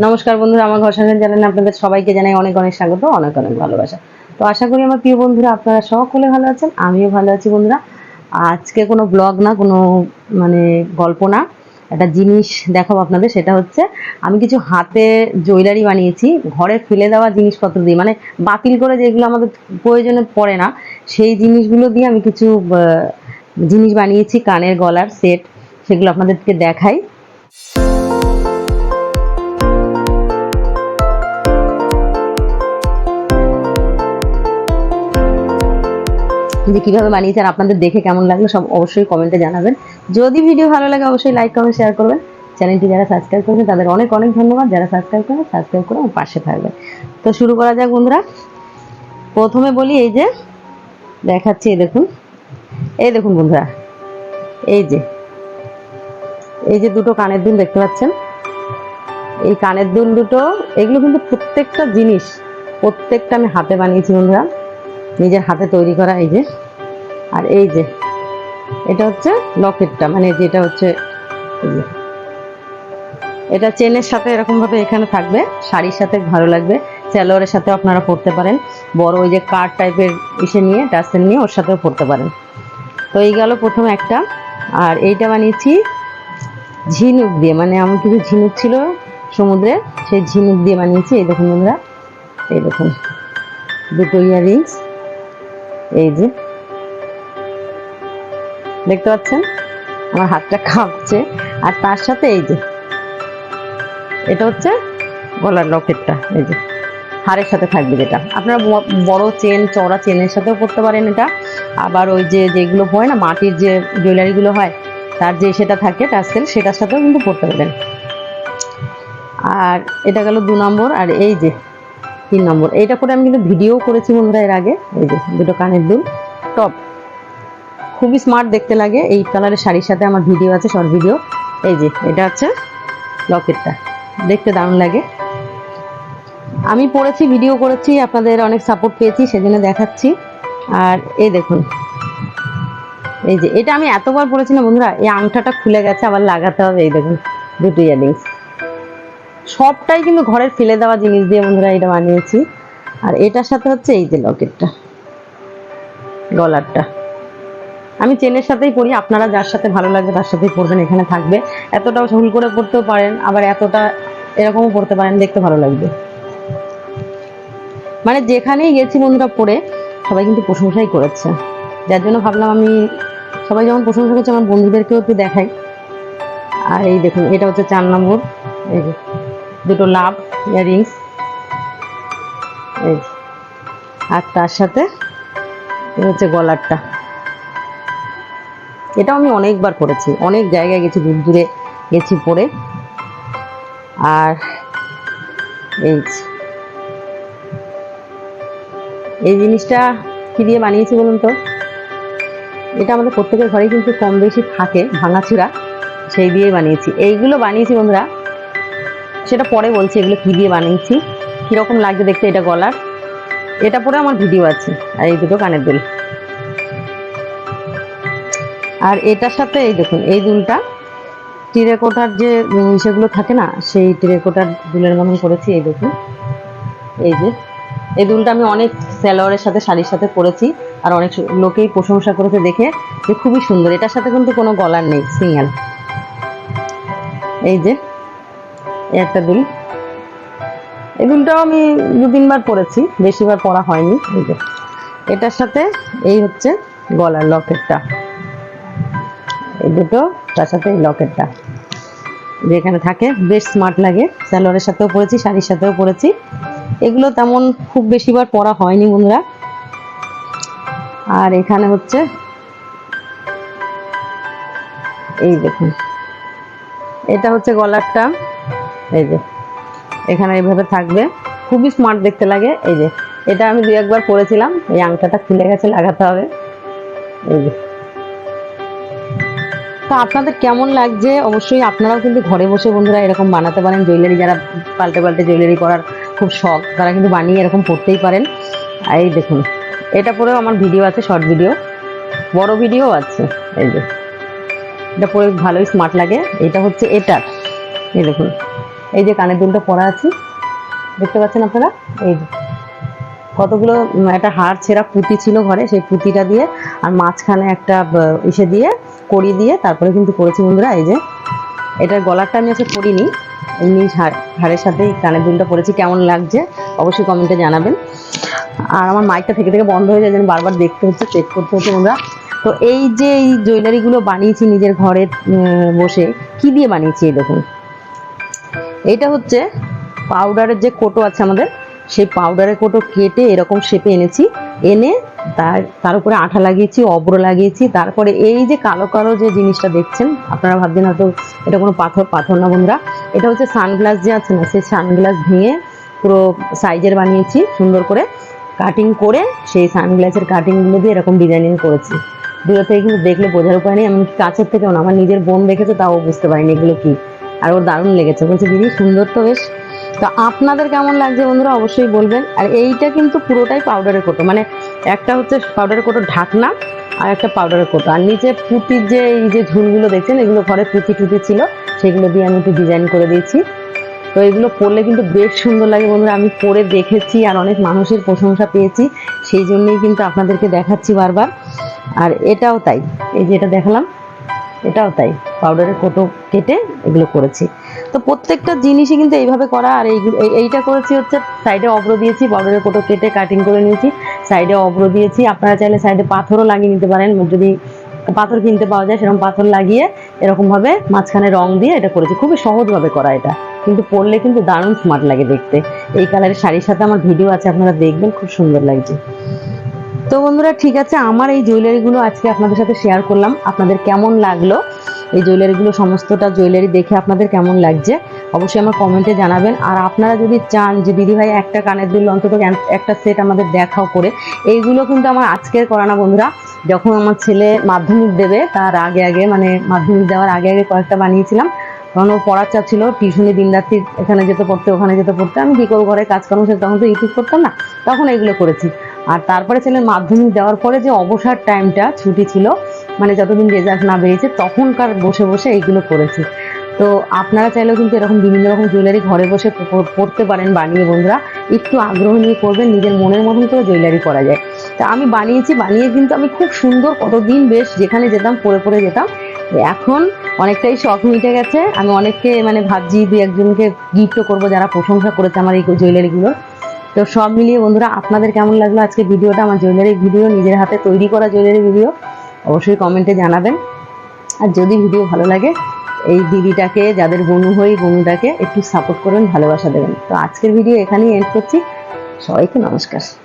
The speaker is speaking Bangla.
নমস্কার বন্ধুরা, আমার ঘর সংসার জানেন আপনাদের সবাইকে জানাই অনেক অনেক স্বাগত, অনেক অনেক ভালোবাসা। তো আশা করি আমার প্রিয় বন্ধুরা, আপনারা সকলে ভালো আছেন, আমিও ভালো আছি বন্ধুরা। আজকে কোনো ব্লগ না, কোনো মানে গল্প না, একটা জিনিস দেখাবো আপনাদের, সেটা হচ্ছে আমি কিছু হাতে জুয়েলারি বানিয়েছি, ঘরে ফেলে দেওয়া জিনিসপত্র দিয়ে মানে বাতিল করে যেগুলো আমাদের প্রয়োজনে পড়ে না, সেই জিনিসগুলো দিয়ে আমি কিছু জিনিস বানিয়েছি, কানের গলার সেট সেগুলো আপনাদেরকে দেখাই। যে কীভাবে বানিয়েছেন, আপনাদের দেখে কেমন লাগল, সব অবশ্যই কমেন্টে জানাবেন। যদি ভিডিও ভালো লাগে, অবশ্যই লাইক কমেন্ট শেয়ার করবেন। চ্যানেলটি যারা সাবস্ক্রাইব করবেন তাদের অনেক অনেক ধন্যবাদ। যারা সাবস্ক্রাইব করেন সাবস্ক্রাইব করে পাশে থাকবে তো শুরু করা যাক, বন্ধুরা। প্রথমে বলি, এই যে দেখাচ্ছি, এই দেখুন। এই দেখুন, বন্ধুরা। এই যে এই যে দুটো কানের দুল দেখতে পাচ্ছেন? এই কানের দুল দুটো, এগুলো কিন্তু প্রত্যেকটা জিনিস, প্রত্যেকটা আমি হাতে বানিয়েছি, বন্ধুরা। নিজের হাতে তৈরি করা, এই যে। আর এই যে, এটা হচ্ছে লকেটটা মানে যেটা হচ্ছে। এটা চেনের সাথে এরকম ভাবে এখানে থাকবে, শাড়ির সাথে ভালো লাগবে, স্যালোয়ারের সাথে আপনারা পরতে পারেন। বড় ওই যে কার টাইপের ইসে নিয়ে টাসেল নিয়ে ওর সাথেও পরতে পারেন। তো এই গেল প্রথম একটা, আর এইটা বানিয়েছি ঝিনুক দিয়ে মানে আমার কিছু ঝিনুক ছিল সমুদ্রে, সেই ঝিনুক দিয়ে বানিয়েছি। এই দেখুন আমরা এই দেখুন, দুটো ইয়াররিংস, এই যে। দেখতে পাচ্ছেন? আমার হাতটা কাঁপছে। আর তার সাথে এই যে, এটা হচ্ছে গলার লকেটটা, এই যে হারের সাথে থাকবে যেটা। আপনারা বড় চেন, চওড়া চেনের সাথেও পরতে পারেন এটা। আবার ওই যে, যেগুলো হয় না, মাটির যে জুয়েলারিগুলো হয়, তার যে সেটা থাকে টাসেল সেটার সাথেও কিন্তু পরতে পারেন আর এটা গেল দু নম্বর, আর এই যে, তিন নম্বর। এইটা করে আমি কিন্তু ভিডিও করেছি বন্ধুরা এর আগে। এই যে, দুটো কানের দুল, টপ। খুবই স্মার্ট দেখতে লাগে। এই কালারের শাড়ির সাথে আমার ভিডিও আছে শর্ট ভিডিও এই যে, এটা হচ্ছে লকেটটা দেখতে দারুণ লাগে। আমি পড়েছি ভিডিও করেছি, আপনাদের অনেক সাপোর্ট পেয়েছি, সেজন্য দেখাচ্ছি। আর এই দেখুন। এই যে, এটা আমি এতবার পড়েছি না বন্ধুরা, এই আংটাটা খুলে গেছে, আবার লাগাতে হবে, এই দেখুন, দুটো ইয়ারিংস সবটাই কিন্তু ঘরের ফেলে দেওয়া জিনিস দিয়ে বন্ধুরা এটা বানিয়েছি। আর এটার সাথে হচ্ছে এই যে লকেটটা গলারটা। আমি চেনের সাথেই পরি আপনারা যার সাথে ভালো লাগবে তার সাথেই পড়বেন, এখানে থাকবে। এতটাও ভুল করে পড়তেও পারেন, আবার এতটা এরকমও পড়তে পারেন, দেখতে ভালো লাগবে। মানে যেখানেই গেছি বন্ধুরা পড়ে, সবাই কিন্তু প্রশংসাই করেছে। যার জন্য ভাবলাম আমি সবাই যেমন প্রশংসা করছে, আমার বন্ধুদেরকেও একটু দেখাই। আর এই দেখুন, এটা হচ্ছে চার নম্বর। এই যে, দুটো লাভ ইয়ারিংস এই আর তার সাথে হচ্ছে গলারটা। এটাও আমি অনেকবার পড়েছি অনেক জায়গায় গেছি, দূর দূরে গেছি পড়ে। আর এই এই জিনিসটা কী দিয়ে বানিয়েছি বলুন তো? এটা আমাদের প্রত্যেকের ঘরেই কিন্তু কম বেশি থাকে ভাঙাচুরা সেই দিয়ে বানিয়েছি। এইগুলো বানিয়েছি বন্ধুরা, সেটা পরে বলছি এগুলো কী দিয়ে বানিয়েছি, কীরকম লাগছে দেখতে এটা গলার। এটা পরে আমার ভিডিও আছে, আর এই দুটো কানের দুল। আর এটার সাথে এই দেখুন, এই দুলটা, টিরেকোটার যে সেগুলো থাকে না, সেই টিরেকোটার দুলের মতন করেছি, এই দেখুন। এই যে, এই দুলটা আমি অনেক স্যালোয়ারের সাথে, শাড়ির সাথে পরেছি, আর অনেক লোকেই প্রশংসা করেছে দেখে যে খুবই সুন্দর। এটার সাথে কিন্তু কোনো গলার নেই, সিঙ্গেল। এই যে একটা দুল। এই দুলটাও আমি দু তিনবার পরেছি, বেশিবার পরা হয়নি, এই যে। এটার সাথে এই হচ্ছে গলার লকেটটা। এই দুটো, তার সাথে এই লকেটটা। যেখানে থাকে, বেশ স্মার্ট লাগে। সালোয়ারের সাথেও পরেছি, শাড়ির সাথেও পরেছি। এগুলো তেমন খুব বেশিবার পরা হয়নি বন্ধুরা। আর এখানে হচ্ছে, এই দেখুন। এটা হচ্ছে গলারটা। এই যে, এখানে এইভাবে থাকবে। খুবই স্মার্ট দেখতে লাগে। এই যে, এটা আমি দু একবার পরেছিলাম। এই আংটাটা খুলে গেছে, লাগাতে হবে। এই যে। তো আপনাদের কেমন লাগছে? অবশ্যই আপনারাও কিন্তু ঘরে বসে বন্ধুরা এরকম বানাতে পারেন। জুয়েলারি যারা পাল্টে পাল্টে জুয়েলারি করার খুব শখ, তারা কিন্তু বানিয়ে এরকম পড়তেই পারেন। এই দেখুন, এটা পরেও আমার ভিডিও আছে শর্ট ভিডিও বড় ভিডিও আছে, এই যে। এটা পরে ভালোই স্মার্ট লাগে। এটা হচ্ছে এটার এই দেখুন, এই যে কানের দুলটা পরা আছি। দেখতে পাচ্ছেন আপনারা? এই কতগুলো একটা হাড় ছেঁড়া পুঁতি ছিল ঘরে, সেই পুঁতিটা দিয়ে আর মাঝখানে একটা ইসে দিয়ে কড়ি দিয়ে তারপরে কিন্তু করেছি বন্ধুরা, এই যে এটার গলারটা আমি আজকে পরিনি, এমনি হাড় হাড়ের সাথেই কানের দুলটা পরেছি, কেমন লাগছে অবশ্যই কমেন্টে জানাবেন। আর আমার মাইকটা থেকে থেকে বন্ধ হয়ে যায়, যেন বারবার দেখতে হচ্ছে, চেক করতে হচ্ছে বন্ধুরা। তো এই যে এই জুয়েলারিগুলো বানিয়েছি নিজের ঘরে বসে, কি দিয়ে বানিয়েছি এই দেখুন? এটা হচ্ছে পাউডারের যে কোটো আছে আমাদের, সেই পাউডারের কোটো কেটে এরকম শেপে এনেছি, এনে তার উপরে আঠা লাগিয়েছি, অব্র লাগিয়েছি, তারপরে এই যে কালো কালো যে জিনিসটা দেখছেন, আপনারা ভাবছেন হয়তো এটা কোনো পাথর পাথর না বন্ধুরা, এটা হচ্ছে সানগ্লাস যে আছে না, সেই সানগ্লাস ভেঙে পুরো সাইজের বানিয়েছি, সুন্দর করে কাটিং করে সেই সানগ্লাসের কাটিংগুলো দিয়ে এরকম ডিজাইনিং করেছি। দূরে থেকে কিন্তু দেখলে বোঝার উপায় নেই আমি কাছের থেকেও না, আমার নিজের বোন দেখেছে, তাও বুঝতে পারিনি এগুলো কি, আর ওর দারুণ লেগেছে। বলছে, দিদি, সুন্দর তো বেশ। তো আপনাদের কেমন লাগছে বন্ধুরা, অবশ্যই বলবেন। আর এইটা কিন্তু পুরোটাই পাউডারের কোটো মানে একটা হচ্ছে পাউডারের কোটো ঢাকনা আর একটা পাউডারের কোটো। আর নিচে পুঁতির যে এই যে ঝুলগুলো দেখছেন, এগুলো ঘরে পুঁতি টুতি ছিল, সেগুলো দিয়ে আমি একটু ডিজাইন করে দিয়েছি। তো এগুলো পরলে কিন্তু বেশ সুন্দর লাগে বন্ধুরা। আমি পরে দেখেছি আর অনেক মানুষের প্রশংসা পেয়েছি, সেই জন্যই কিন্তু আপনাদেরকে দেখাচ্ছি বারবার। আর এটাও তাই, এই যে এটা দেখালাম, এটাও তাই। পাউডারের কোটো কেটে এগুলো করেছি। তো প্রত্যেকটা জিনিসই কিন্তু এইভাবে করা, আর এইটা করেছি হচ্ছে সাইডে অব্র দিয়েছি পাউডারের কোটো কেটে কাটিং করে নিয়েছি সাইডে অব্র দিয়েছি। আপনারা চাইলে সাইডে পাথরও লাগিয়ে নিতে পারেন, যদি পাথর কিনতে পাওয়া যায় সেরকম পাথর লাগিয়ে এরকমভাবে মাঝখানে রং দিয়ে এটা করেছি। খুবই সহজভাবে করা এটা, কিন্তু পরলে কিন্তু দারুণ স্মার্ট লাগে দেখতে। এই কালারের শাড়ির সাথে আমার ভিডিও আছে, আপনারা দেখবেন, খুব সুন্দর লাগছে। তো বন্ধুরা, ঠিক আছে, আমার এই জুয়েলারিগুলো আজকে আপনাদের সাথে শেয়ার করলাম। আপনাদের কেমন লাগল? এই জুয়েলারিগুলো সমস্তটা জুয়েলারি দেখে আপনাদের কেমন লাগছে, অবশ্যই আমার কমেন্টে জানাবেন। আর আপনারা যদি চান যে দিদিভাই একটা কানের দুল, অন্তত একটা সেট আমাদের দেখাও করে। এইগুলো কিন্তু আমার আজকের করা না বন্ধুরা। যখন আমার ছেলে মাধ্যমিক দেবে, তার আগে আগে মানে মাধ্যমিক দেওয়ার আগে আগে কয়েকটা বানিয়েছিলাম। কারণ ওর পড়ার চাপ ছিল, টিউশনি দিন রাত্রি এখানে যেতে পড়তে, ওখানে যেতে পড়তে। আমি কী করব ঘরে কাজকর্ম সে তখন তো ইউটিউব করতাম না। তখন এইগুলো করেছি। আর তারপরে ছেলের মাধ্যমিক দেওয়ার পরে যে অবসর টাইমটা ছুটি ছিল মানে যতদিন রেজাল্ট না বেরিয়েছে, তখনকার বসে বসে এইগুলো করেছি। তো আপনারা চাইলেও কিন্তু এরকম বিভিন্ন রকম জুয়েলারি ঘরে বসে পড়তে পারেন বানিয়ে বন্ধুরা। একটু আগ্রহ নিয়ে করবেন, নিজের মনের মতন করে জুয়েলারি করা যায়। তা আমি বানিয়েছি, বানিয়ে কিন্তু আমি খুব সুন্দর কতদিন বেশ যেখানে যেতাম পরে পরে যেতাম। এখন অনেকটাই শখ মিটে গেছে। আমি অনেককে মানে ভাবছি দুই একজনকে গিফটও করব যারা প্রশংসা করেছে আমার এই জুয়েলারিগুলোর তো সব মিলিয়ে বন্ধুরা, আপনাদের কেমন লাগল আজকে ভিডিওটা? আমার জুয়েলারি ভিডিও নিজের হাতে তৈরি করা জুয়েলারি ভিডিও অবশ্যই কমেন্টে জানাবেন। আর যদি ভিডিও ভালো লাগে, এই দিদিটাকে, যাদের বনু হয় বনুটাকে একটু সাপোর্ট করবেন, ভালোবাসা দেবেন। তো আজকের ভিডিও এখানেই এন্ড করছি। সবাইকে নমস্কার।